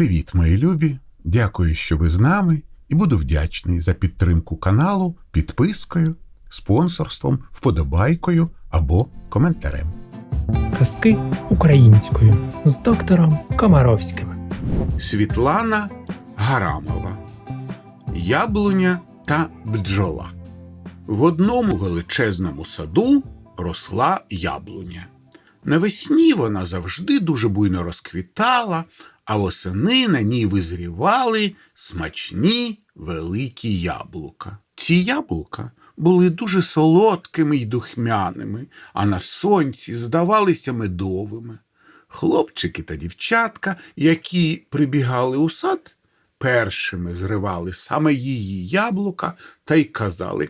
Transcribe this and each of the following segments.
Привіт, мої любі! Дякую, що ви з нами, і буду вдячний за підтримку каналу підпискою, спонсорством, вподобайкою або коментарем. Казки українською з доктором Комаровським. Світлана Гарамова Яблуня та бджола. В одному величезному саду росла яблуня. Навесні вона завжди дуже буйно розквітала, а восени на ній визрівали смачні великі яблука. Ці яблука були дуже солодкими й духмяними, а на сонці здавалися медовими. Хлопчики та дівчатка, які прибігали у сад, першими зривали саме її яблука та й казали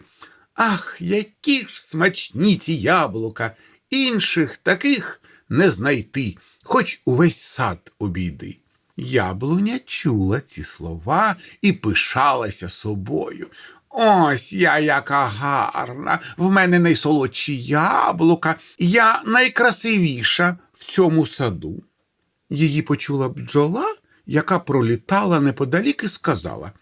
Ах, які ж смачні ці яблука! Інших таких не знайти, хоч увесь сад обійди. Яблуня чула ці слова і пишалася собою. Ось я яка гарна, в мене найсолодші яблука, я найкрасивіша в цьому саду. Її почула бджола, яка пролітала неподалік і сказала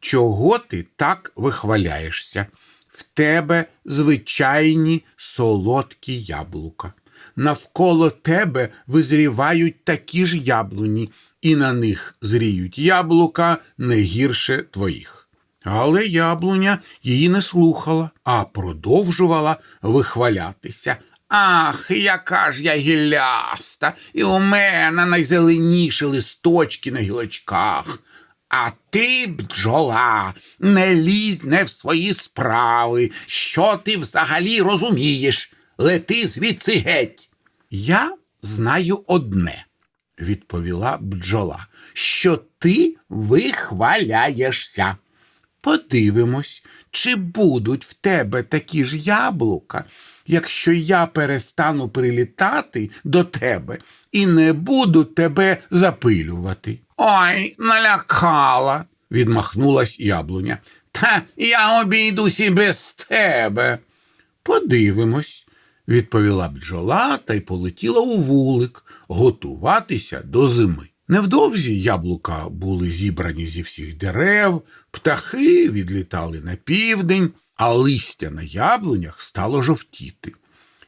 Чого ти так вихваляєшся? В тебе звичайні солодкі яблука. Навколо тебе визрівають такі ж яблуні, і на них зріють яблука не гірше твоїх. Але яблуня її не слухала, а продовжувала вихвалятися. Ах, яка ж я гіляста, і у мене найзеленіші листочки на гілочках. А ти, бджола, не лізь не в свої справи. Що ти взагалі розумієш? Лети звідси геть. Я знаю одне, відповіла бджола, що ти вихваляєшся. Подивимось, чи будуть в тебе такі ж яблука, якщо я перестану прилітати до тебе і не буду тебе запилювати. Ой, налякала, відмахнулась яблуня. Та я обійдусь і без тебе. Подивимось, відповіла бджола та й полетіла у вулик готуватися до зими. Невдовзі яблука були зібрані зі всіх дерев, птахи відлітали на південь, а листя на яблунях стало жовтіти.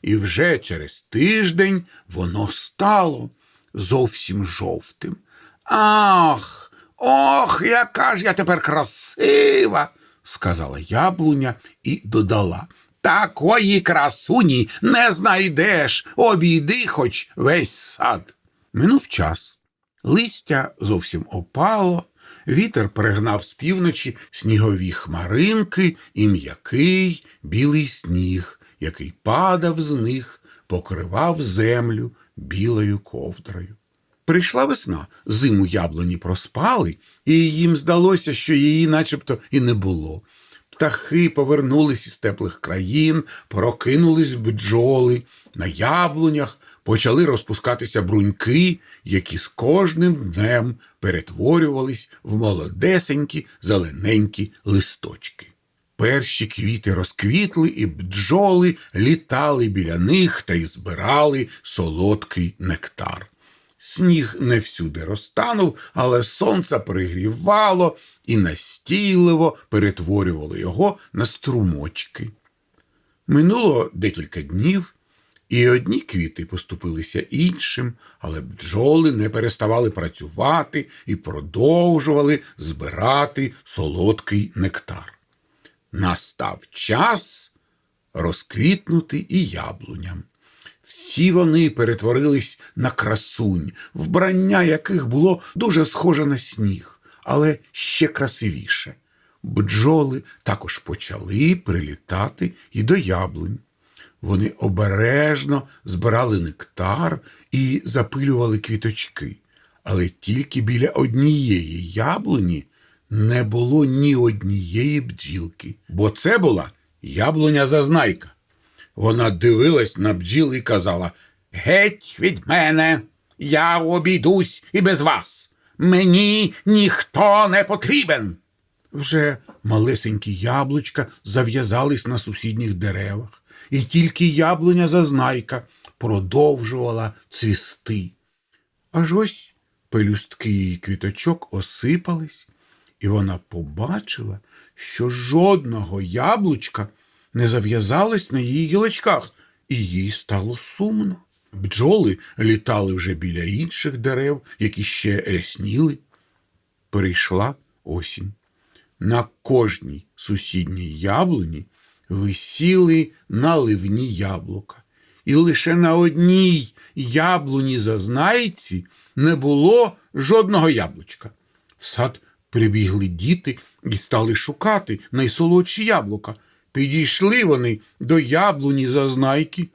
І вже через тиждень воно стало зовсім жовтим. Ах, ох, яка ж я тепер красива, сказала яблуня і додала. Такої красуні не знайдеш, обійди хоч весь сад. Минув час. Листя зовсім опало, вітер пригнав з півночі снігові хмаринки і м'який білий сніг, який падав з них, покривав землю білою ковдрою. Прийшла весна, зиму яблуні проспали, і їм здалося, що її начебто і не було. Птахи повернулись із теплих країн, прокинулись бджоли, на яблунях почали розпускатися бруньки, які з кожним днем перетворювались в молодесенькі зелененькі листочки. Перші квіти розквітли, і бджоли літали біля них та й збирали солодкий нектар. Сніг не всюди розтанув, але сонце пригрівало і настійливо перетворювало його на струмочки. Минуло декілька днів, і одні квіти поступилися іншим, але бджоли не переставали працювати і продовжували збирати солодкий нектар. Настав час розквітнути і яблуням. Всі вони перетворились на красунь, вбрання яких було дуже схоже на сніг, але ще красивіше. Бджоли також почали прилітати і до яблунь. Вони обережно збирали нектар і запилювали квіточки, але тільки біля однієї яблуні не було ні однієї бджілки, бо це була яблуня зазнайка. Вона дивилась на бджіл і казала Геть від мене, я обійдусь і без вас. Мені ніхто не потрібен. Вже малесенькі яблучка зав'язались на сусідніх деревах, і тільки яблуня зазнайка продовжувала цвісти. Аж ось Пелюстки її квіточок осипались, і вона побачила, що жодного яблучка не зав'язалось на її гілочках, і їй стало сумно. Бджоли літали вже біля інших дерев, які ще рясніли. Перейшла осінь. На кожній сусідній яблуні висіли наливні яблука. І лише на одній яблуні зазнайці не було жодного яблучка. В сад прибігли діти і стали шукати найсолодші яблука. Підійшли вони до яблуні зазнайки,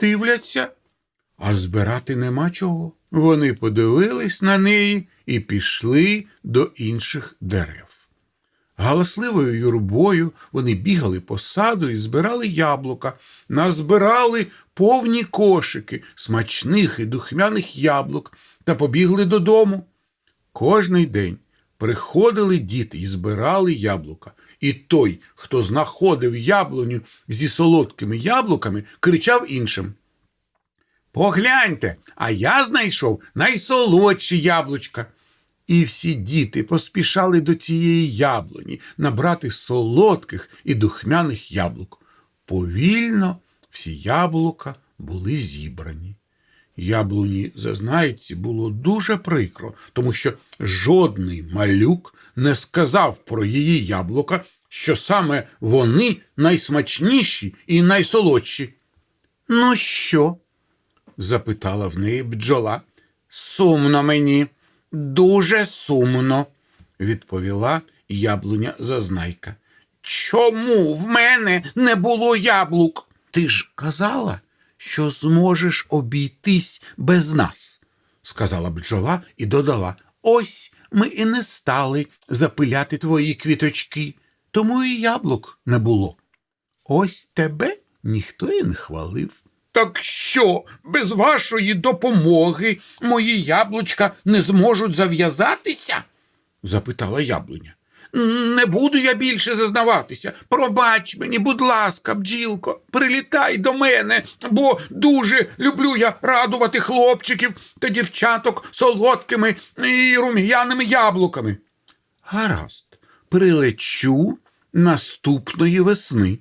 дивляться, а збирати нема чого. Вони подивились на неї і пішли до інших дерев. Галасливою юрбою вони бігали по саду і збирали яблука, назбирали повні кошики смачних і духмяних яблук та побігли додому. Кожний день приходили діти і збирали яблука. І той, хто знаходив яблуню зі солодкими яблуками, кричав іншим. Погляньте, а я знайшов найсолодші яблучка. І всі діти поспішали до цієї яблуні набрати солодких і духмяних яблук. Повільно всі яблука були зібрані. Яблуні зазнайці було дуже прикро, тому що жодний малюк не сказав про її яблука, що саме вони найсмачніші і найсолодші. Ну що? запитала в неї бджола. Сумно мені, дуже сумно, відповіла яблуня зазнайка. Чому в мене не було яблук? Ти ж казала, що зможеш обійтись без нас, сказала бджола і додала. Ось ми і не стали запиляти твої квіточки, тому і яблук не було. Ось тебе ніхто і не хвалив. Так що, без вашої допомоги мої яблучка не зможуть зав'язатися? запитала яблуня. Не буду я більше зазнаватися. Пробач мені, будь ласка, бджілко, прилітай до мене, бо дуже люблю я радувати хлопчиків та дівчаток солодкими і рум'яними яблуками. Гаразд, прилечу наступної весни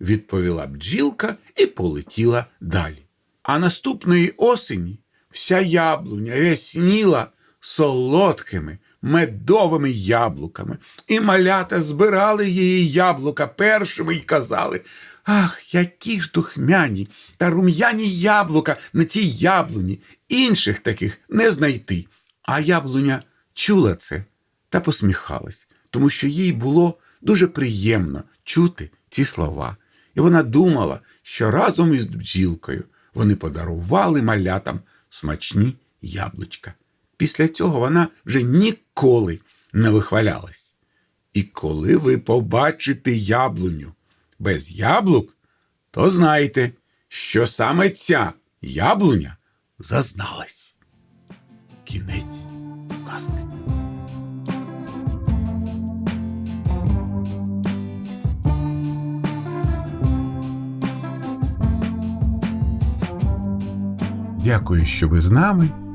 відповіла бджілка і полетіла далі. А наступної осені вся яблуня рясніла солодкими медовими яблуками, і малята збирали її яблука першими і казали Ах, які ж духмяні та рум'яні яблука на цій яблуні, інших таких не знайти. А яблуня чула це та посміхалась, тому що їй було дуже приємно чути ці слова. І вона думала, що разом із бджілкою вони подарували малятам смачні яблучка. Після цього вона вже ніколи не вихвалялась. І коли ви побачите яблуню без яблук, то знайте, що саме ця яблуня зазналась. Кінець казки. Дякую, що ви з нами,